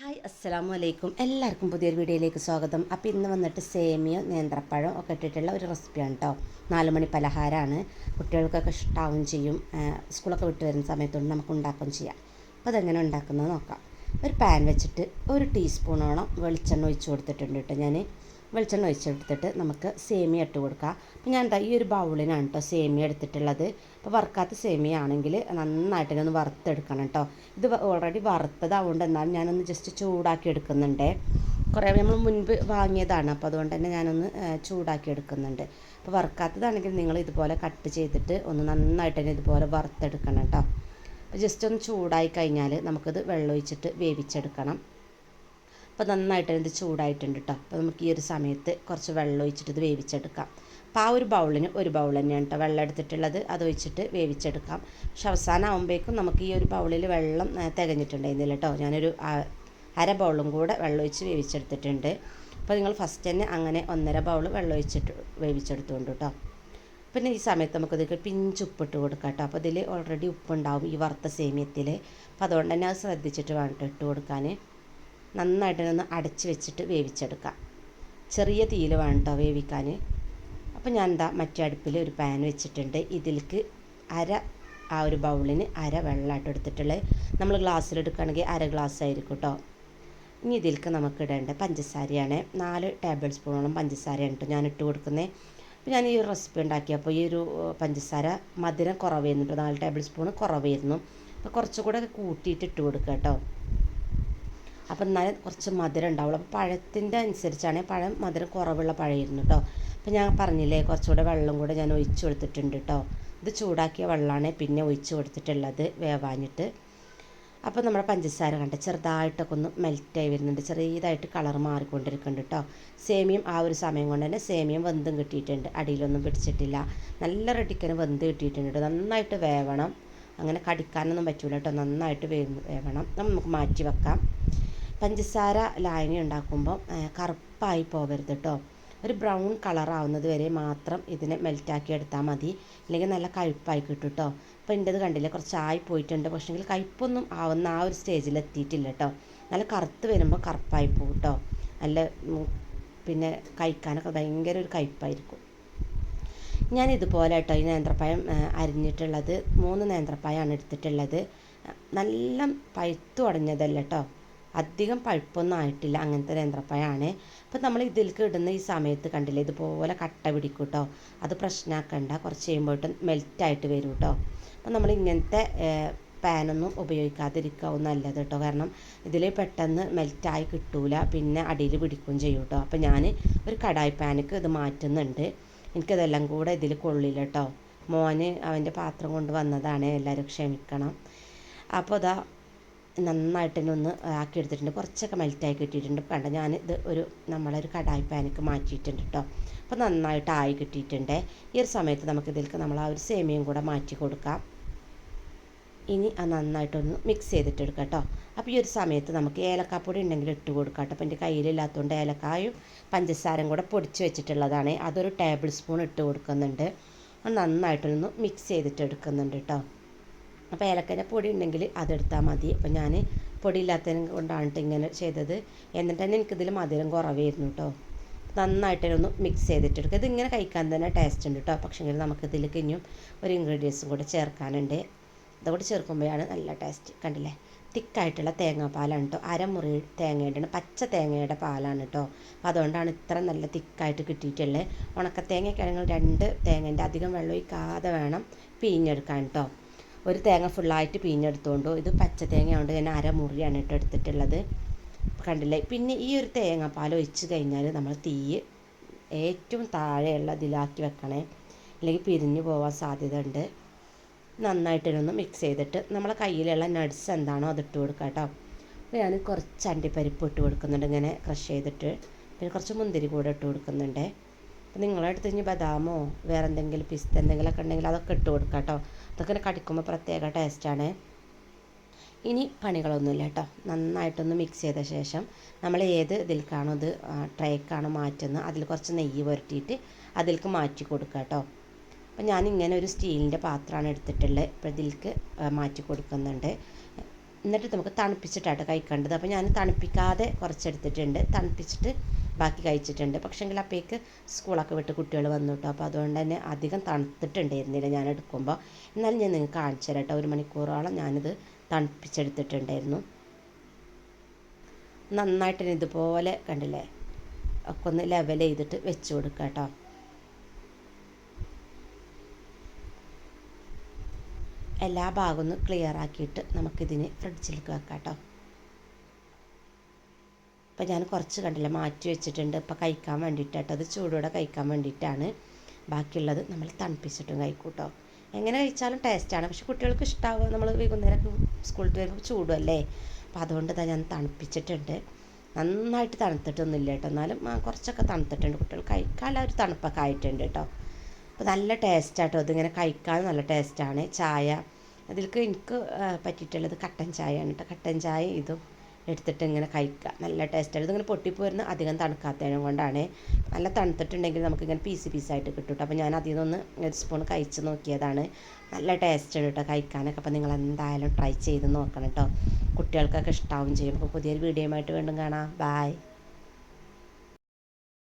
Hi അസ്സലാമു അലൈക്കും എല്ലാവർക്കും പുതിയൊരു വീഡിയോയിലേക്ക് സ്വാഗതം. അപ്പോൾ ഇന്ന് വന്നിട്ട് സേമിയോ നേന്ത്രപ്പഴം ഒക്കെ ഇട്ടിട്ടുള്ള ഒരു റെസിപ്പിയാണ് കേട്ടോ നാലുമണി പലഹാരമാണ് കുട്ടികൾക്കൊക്കെ ഇഷ്ടാവും ചെയ്യും. സ്കൂളൊക്കെ വിട്ട് വരുന്ന സമയത്തുകൊണ്ട് നമുക്ക് ഉണ്ടാക്കുകയും ചെയ്യാം. അപ്പോൾ അതെങ്ങനെ ഉണ്ടാക്കുന്നത് നോക്കാം. ഒരു പാൻ വെച്ചിട്ട് ഒരു ടീസ്പൂണോളം വെളിച്ചെണ്ണ ഒഴിച്ച് കൊടുത്തിട്ടുണ്ട് കേട്ടോ ഞാൻ വെളിച്ചെണ്ണ ഒഴിച്ചെടുത്തിട്ട് നമുക്ക് സേമിയ ഇട്ട് കൊടുക്കാം. അപ്പോൾ ഞാൻ എന്താ ഈ ഒരു ബൗളിനാണ് കേട്ടോ സേമിയ എടുത്തിട്ടുള്ളത്. അപ്പോൾ വറുക്കാത്ത സേമിയ ആണെങ്കിൽ നന്നായിട്ട് തന്നെ ഒന്ന് വറുത്തെടുക്കണം കേട്ടോ ഇത് ഓൾറെഡി വറുത്തതാവുകൊണ്ട് എന്നാലും ഞാനൊന്ന് ജസ്റ്റ് ചൂടാക്കി എടുക്കുന്നുണ്ട്. കുറേ നമ്മൾ മുൻപ് വാങ്ങിയതാണ്. അപ്പോൾ അതുകൊണ്ട് തന്നെ ഞാനൊന്ന് ചൂടാക്കി എടുക്കുന്നുണ്ട്. അപ്പോൾ വറുക്കാത്തതാണെങ്കിൽ നിങ്ങൾ ഇതുപോലെ കട്ട് ചെയ്തിട്ട് ഒന്ന് നന്നായിട്ട് തന്നെ ഇതുപോലെ വറുത്തെടുക്കണം കേട്ടോ അപ്പോൾ ജസ്റ്റ് ഒന്ന് ചൂടായി കഴിഞ്ഞാൽ നമുക്കിത് വെള്ളം ഒഴിച്ചിട്ട് വേവിച്ചെടുക്കണം. അപ്പോൾ നന്നായിട്ട് ചൂടായിട്ടുണ്ട് കേട്ടോ അപ്പോൾ നമുക്ക് ഈ ഒരു സമയത്ത് കുറച്ച് വെള്ളം ഒഴിച്ചിട്ട് ഇത് വേവിച്ചെടുക്കാം. അപ്പോൾ ആ ഒരു ബൗളിന് ഒരു ബൗൾ തന്നെയാണ് കേട്ടോ വെള്ളം എടുത്തിട്ടുള്ളത്. അത് ഒഴിച്ചിട്ട് വേവിച്ചെടുക്കാം. പക്ഷെ അവസാനം ആകുമ്പോഴേക്കും നമുക്ക് ഈ ഒരു ബൗളിൽ വെള്ളം തികഞ്ഞിട്ടുണ്ടായിരുന്നില്ല കേട്ടോ ഞാനൊരു അര ബൗളും കൂടെ വെള്ളം ഒഴിച്ച് വേവിച്ചെടുത്തിട്ടുണ്ട്. അപ്പോൾ നിങ്ങൾ ഫസ്റ്റ് തന്നെ അങ്ങനെ ഒന്നര ബൗൾ വെള്ളം ഒഴിച്ചിട്ട് വേവിച്ചെടുത്തുകൊണ്ട് കേട്ടോ പിന്നെ ഈ സമയത്ത് നമുക്ക് ഇതിൽ പിഞ്ച് ഉപ്പിട്ട് കൊടുക്കാം കേട്ടോ അപ്പോൾ ഇതിൽ ഓൾറെഡി ഉപ്പുണ്ടാവും ഈ വറുത്ത സേമിയത്തിൽ അപ്പോൾ അതുകൊണ്ട് തന്നെ അത് ശ്രദ്ധിച്ചിട്ട് വേണം ട്ടോ ഇട്ട് കൊടുക്കാൻ നന്നായിട്ട് ഒന്ന് അടച്ച് വെച്ചിട്ട് വേവിച്ചെടുക്കാം. ചെറിയ തീയിൽ വേണം കേട്ടോ വേവിക്കാൻ. അപ്പോൾ ഞാൻ എന്താ മറ്റേ അടുപ്പിൽ ഒരു പാൻ വെച്ചിട്ടുണ്ട്. ഇതിലേക്ക് അര ആ ഒരു ബൗളിന് അര വെള്ളമായിട്ട് എടുത്തിട്ടുള്ളത് നമ്മൾ ഗ്ലാസ്സിൽ ഗ്ലാസ്സിലെടുക്കുകയാണെങ്കിൽ അര ഗ്ലാസ് ആയിരിക്കും കേട്ടോ ഇനി ഇതിലേക്ക് നമുക്ക് ഇടേണ്ട പഞ്ചസാരയാണ്. നാല് ടേബിൾ സ്പൂണോളം പഞ്ചസാരയാണ് കേട്ടോ ഞാൻ ഇട്ട് കൊടുക്കുന്നത് അപ്പോൾ ഞാൻ ഈ ഒരു റെസിപ്പി ഉണ്ടാക്കിയപ്പോൾ ഈ ഒരു പഞ്ചസാര മധുരം കുറവായിരുന്നു നാല് ടേബിൾ സ്പൂൺ കുറവായിരുന്നു. അപ്പോൾ കുറച്ചും കൂടെ കൂട്ടിയിട്ട് ഇട്ട് കൊടുക്കുക കേട്ടോ അപ്പം എന്നാലും കുറച്ച് മധുരം ഉണ്ടാവുള്ളൂ. അപ്പോൾ പഴത്തിന്റെ അനുസരിച്ചാണ് പഴം മധുരം കുറവുള്ള പഴമായിരുന്നു കേട്ടോ അപ്പോൾ ഞാൻ പറഞ്ഞില്ലേ കുറച്ചുകൂടെ വെള്ളം കൂടെ ഞാൻ ഒഴിച്ചു കൊടുത്തിട്ടുണ്ട് കേട്ടോ ഇത് ചൂടാക്കിയ വെള്ളമാണ് പിന്നെ ഒഴിച്ചു കൊടുത്തിട്ടുള്ളത് വേവാഞ്ഞിട്ട്. അപ്പോൾ നമ്മുടെ പഞ്ചസാര കണ്ട ചെറുതായിട്ടൊക്കെ ഒന്ന് മെൽറ്റായി വരുന്നുണ്ട്. ചെറിയതായിട്ട് കളർ മാറിക്കൊണ്ടിരിക്കുന്നുണ്ട് കേട്ടോ സേമിയം ആ ഒരു സമയം കൊണ്ട് തന്നെ സേമിയം വെന്തും കിട്ടിയിട്ടുണ്ട്. അടിയിലൊന്നും പിടിച്ചിട്ടില്ല. നല്ല റെഡിക്കന് വെന്ത് കിട്ടിയിട്ടുണ്ട് കേട്ടോ. നന്നായിട്ട് വേവണം. അങ്ങനെ കടിക്കാനൊന്നും പറ്റില്ല കേട്ടോ നന്നായിട്ട് വേവണം. നമുക്ക് മാറ്റി വെക്കാം. പഞ്ചസാര ലായനി ഉണ്ടാക്കുമ്പോൾ കറുപ്പായി പോകരുത് കേട്ടോ ഒരു ബ്രൗൺ കളർ ആവുന്നത് വരെ മാത്രം ഇതിനെ മെൽറ്റാക്കി എടുത്താൽ മതി. അല്ലെങ്കിൽ നല്ല കയ്പ്പായി കിട്ടും കേട്ടോ അപ്പോൾ എന്റെത് കണ്ടില്ലേ കുറച്ച് ആയി പോയിട്ടുണ്ട്. പക്ഷേങ്കിൽ കയ്പ്പൊന്നും ആവുന്ന ആ ഒരു സ്റ്റേജിൽ എത്തിയിട്ടില്ല കേട്ടോ നല്ല കറുത്ത് വരുമ്പോൾ കറുപ്പായി പോകും കേട്ടോ നല്ല പിന്നെ കഴിക്കാനൊക്കെ ഭയങ്കര ഒരു കയ്പ്പായിരിക്കും ഞാൻ ഇതുപോലെ കേട്ടോ ഈ നേന്ത്രപ്പഴം അരിഞ്ഞിട്ടുള്ളത്. മൂന്ന് നേന്ത്രപ്പഴമാണ് എടുത്തിട്ടുള്ളത്. നല്ല പഴുത്തു അടഞ്ഞതല്ല കേട്ടോ അധികം പഴുപ്പൊന്നും ആയിട്ടില്ല. അങ്ങനത്തെ നേന്ത്രപ്പഴമാണ് അപ്പോൾ നമ്മൾ ഇതിലേക്ക് ഇടുന്ന ഈ സമയത്ത് കണ്ടില്ലേ? ഇതുപോലെ കട്ട പിടിക്കും കേട്ടോ അത് പ്രശ്നമാക്കണ്ട കുറച്ച് കഴിയുമ്പോട്ട് മെൽറ്റായിട്ട് വരും കേട്ടോ അപ്പോൾ നമ്മൾ ഇങ്ങനത്തെ പാനൊന്നും ഉപയോഗിക്കാതിരിക്കാവും നല്ലത് കേട്ടോ കാരണം ഇതിൽ പെട്ടെന്ന് മെൽറ്റായി കിട്ടൂല. പിന്നെ അടിയിൽ പിടിക്കുകയും ചെയ്യും കേട്ടോ അപ്പോൾ ഞാൻ ഒരു കടായി പാനക്ക് ഇത് മാറ്റുന്നുണ്ട്. എനിക്കതെല്ലാം കൂടെ ഇതിൽ കൊള്ളില്ല കേട്ടോ മോന് അവന്റെ പാത്രം കൊണ്ട് വന്നതാണ്. എല്ലാവരും ക്ഷമിക്കണം. അപ്പോൾ അതാ നന്നായിട്ട് തന്നെ ഒന്ന് ആക്കി എടുത്തിട്ടുണ്ട് കുറച്ചൊക്കെ മെൽറ്റായി കിട്ടിയിട്ടുണ്ട്. കണ്ട ഞാൻ ഇത് ഒരു നമ്മളൊരു കടായി പാനിക്ക് മാറ്റിയിട്ടുണ്ട് കേട്ടോ അപ്പോൾ നന്നായിട്ട് ആയി കിട്ടിയിട്ടുണ്ട്. ഈ ഒരു സമയത്ത് നമുക്ക് ഇതിലേക്ക് നമ്മൾ ആ ഒരു സേമിയയും കൂടെ മാറ്റി കൊടുക്കാം. ഇനി അത് നന്നായിട്ടൊന്ന് മിക്സ് ചെയ്തിട്ട് എടുക്കാം കേട്ടോ അപ്പോൾ ഈ ഒരു സമയത്ത് നമുക്ക് ഏലക്കാപ്പൊടി ഉണ്ടെങ്കിൽ ഇട്ട് കൊടുക്കാം കേട്ടോ അപ്പോൾ എന്റെ കയ്യിലില്ലാത്തതുകൊണ്ട് ഏലക്കായും പഞ്ചസാരയും കൂടെ പൊടിച്ച് വെച്ചിട്ടുള്ളതാണ്. അതൊരു ടേബിൾ സ്പൂൺ ഇട്ട് കൊടുക്കുന്നുണ്ട്. അത് നന്നായിട്ടൊന്ന് മിക്സ് ചെയ്തിട്ട് എടുക്കുന്നുണ്ട് കേട്ടോ അപ്പോൾ ഏലക്കന്റെ പൊടി ഉണ്ടെങ്കിൽ അതെടുത്താൽ മതി. അപ്പോൾ ഞാൻ പൊടി ഇല്ലാത്തതിനെ കൊണ്ടാണ് ട്ടോ ഇങ്ങനെ ചെയ്തത്. എന്നിട്ട് തന്നെ എനിക്കിതിൽ മധുരം കുറവായിരുന്നു കേട്ടോ നന്നായിട്ട് ഒന്ന് മിക്സ് ചെയ്തിട്ട് എടുക്കുക ഇതിങ്ങനെ കഴിക്കാൻ തന്നെ ടേസ്റ്റ് ഉണ്ട് കേട്ടോ പക്ഷേങ്കിൽ ഇതിൽ കഴിഞ്ഞും ഒരു ഇൻഗ്രീഡിയൻസും കൂടെ ചേർക്കാനുണ്ട്. ഇതുകൂടി ചേർക്കുമ്പോഴാണ് നല്ല ടേസ്റ്റ് കണ്ടില്ലേ? തിക്കായിട്ടുള്ള തേങ്ങാപ്പാലാണ് കേട്ടോ അരമുറി തേങ്ങയുടെ പച്ച തേങ്ങയുടെ പാലാണ് കേട്ടോ അപ്പോൾ അതുകൊണ്ടാണ് ഇത്ര നല്ല തിക്കായിട്ട് കിട്ടിയിട്ടുള്ളത്. ഉണക്ക തേങ്ങയ്ക്കാണെങ്കിൽ രണ്ട് തേങ്ങേന്റെ അധികം വെള്ളം ഒഴിക്കാതെ വേണം പിഴിഞ്ഞെടുക്കാൻ കേട്ടോ ഒരു തേങ്ങ ഫുള്ളായിട്ട് പിഴിഞ്ഞെടുത്തോണ്ടു ഇത് പച്ച തേങ്ങയായതുകൊണ്ട് ഞാൻ അരമുറിയാണ് കേട്ടോ എടുത്തിട്ടുള്ളത്. കണ്ടില്ലേ? പിന്നെ ഈ ഒരു തേങ്ങാപ്പാൽ ഒഴിച്ച് കഴിഞ്ഞാൽ നമ്മൾ തീ ഏറ്റവും താഴെയുള്ള ഇതിലാക്കി വെക്കണേ. അല്ലെങ്കിൽ പിരിഞ്ഞു പോകാൻ സാധ്യത ഉണ്ട് നന്നായിട്ട് മിക്സ് ചെയ്തിട്ട് നമ്മളെ കയ്യിലുള്ള നട്സ് എന്താണോ അത് ഇട്ട് കൊടുക്കുക കേട്ടോ. ഞാൻ കുറച്ച് അണ്ടിപ്പരിപ്പ് ഇട്ട് കൊടുക്കുന്നുണ്ട് ഇങ്ങനെ ക്രഷ് ചെയ്തിട്ട്. പിന്നെ കുറച്ച് മുന്തിരി കൂടെ ഇട്ട് കൊടുക്കുന്നുണ്ട്. അപ്പോൾ നിങ്ങളുടെ അടുത്ത് ഇനി ബദാമോ വേറെ എന്തെങ്കിലും പിസ്ത എന്തെങ്കിലുമൊക്കെ ഉണ്ടെങ്കിൽ അതൊക്കെ ഇട്ട് കൊടുക്കുക കേട്ടോ. അതൊക്കെ കടിക്കുമ്പോൾ പ്രത്യേക ടേസ്റ്റാണ് ഇനി പണികളൊന്നുമില്ല കേട്ടോ. നന്നായിട്ടൊന്ന് മിക്സ് ചെയ്ത ശേഷം നമ്മൾ ഏത് ഇതിലേക്കാണോ ഇത് ട്രേക്കാണോ മാറ്റുന്നത് അതിൽ കുറച്ച് നെയ്യ് പുരട്ടിയിട്ട് അതിലേക്ക് മാറ്റി കൊടുക്കുക കേട്ടോ. അപ്പം ഞാൻ ഇങ്ങനെ ഒരു സ്റ്റീലിന്റെ പാത്രമാണ് എടുത്തിട്ടുള്ളത്. അപ്പോൾ ഇതിലേക്ക് മാറ്റി കൊടുക്കുന്നുണ്ട്. എന്നിട്ട് നമുക്ക് തണുപ്പിച്ചിട്ടാട്ടോ കഴിക്കേണ്ടത്. അപ്പോൾ ഞാൻ തണുപ്പിക്കാതെ കുറച്ചെടുത്തിട്ടുണ്ട് തണുപ്പിച്ചിട്ട് ബാക്കി കഴിച്ചിട്ടുണ്ട്. പക്ഷേങ്കിൽ അപ്പേക്ക് സ്കൂളൊക്കെ വിട്ട് കുട്ടികൾ വന്നു കേട്ടോ അപ്പോൾ അതുകൊണ്ട് തന്നെ അധികം തണുത്തിട്ടുണ്ടായിരുന്നില്ല ഞാൻ എടുക്കുമ്പോൾ എന്നാലും ഞാൻ നിങ്ങൾക്ക് കാണിച്ചു തരാം കേട്ടോ ഒരു മണിക്കൂറോളം ഞാനിത് തണുപ്പിച്ചെടുത്തിട്ടുണ്ടായിരുന്നു. നന്നായിട്ട് തന്നെ ഇതുപോലെ കണ്ടില്ലേ? ഒക്കെ ഒന്ന് ലെവൽ ചെയ്തിട്ട് വെച്ച് കൊടുക്കുക കേട്ടോ എല്ലാ ഭാഗവും ക്ലിയർ ആക്കിയിട്ട് നമുക്കിതിനെ ഫ്രിഡ്ജിലേക്ക് വെക്കാം കേട്ടോ അപ്പോൾ ഞാൻ കുറച്ച് കണ്ടില്ല മാറ്റി വെച്ചിട്ടുണ്ട്. ഇപ്പം കഴിക്കാൻ വേണ്ടിയിട്ട് കേട്ടോ അത് ചൂടോടെ കഴിക്കാൻ വേണ്ടിയിട്ടാണ്. ബാക്കിയുള്ളത് നമ്മൾ തണുപ്പിച്ചിട്ടും കഴിക്കൂട്ടോ. കേട്ടോ എങ്ങനെ കഴിച്ചാലും ടേസ്റ്റാണ് പക്ഷെ കുട്ടികൾക്ക് ഇഷ്ടമാവുക നമ്മൾ വൈകുന്നേരം സ്കൂളിൽ വരുമ്പോൾ ചൂടുമല്ലേ അപ്പോൾ അതുകൊണ്ട് തന്നെ ഞാൻ തണുപ്പിച്ചിട്ടുണ്ട്. നന്നായിട്ട് തണുത്തിട്ടൊന്നുമില്ല കേട്ടോ. എന്നാലും കുറച്ചൊക്കെ തണുത്തിട്ടുണ്ട്. കുട്ടികൾ കഴിക്കാനുള്ള ഒരു തണുപ്പൊക്കെ ആയിട്ടുണ്ട് കേട്ടോ. അപ്പോൾ നല്ല ടേസ്റ്റാട്ടോ ഇതിങ്ങനെ കഴിക്കാൻ നല്ല ടേസ്റ്റാണ് ചായ. അതിലേക്ക് എനിക്ക് പറ്റിയിട്ടുള്ളത് കട്ടൻ ചായയാണ് കേട്ടോ. കട്ടൻ ചായ ഇതും. എടുത്തിട്ട് ഇങ്ങനെ കഴിക്കുക. നല്ല ടേസ്റ്റാണ് ഇതിങ്ങനെ പൊട്ടിപ്പോരുന്ന അധികം തണുക്കാത്തതിനും കൊണ്ടാണ്. നല്ല തണുത്തിട്ടുണ്ടെങ്കിൽ നമുക്കിങ്ങനെ പീസ് പീസായിട്ട് കിട്ടും കേട്ടോ അപ്പോൾ ഞാൻ അതിൽ നിന്ന് ഒരു സ്പൂൺ കഴിച്ച് നോക്കിയതാണ്. നല്ല ടേസ്റ്റാണ് കേട്ടോ കഴിക്കാനൊക്കെ. അപ്പോൾ നിങ്ങൾ എന്തായാലും ട്രൈ ചെയ്ത് നോക്കണം കേട്ടോ കുട്ടികൾക്കൊക്കെ ഇഷ്ടാവും ചെയ്യും. അപ്പോൾ പുതിയൊരു വീഡിയോയുമായിട്ട് വീണ്ടും കാണാം. ബായ്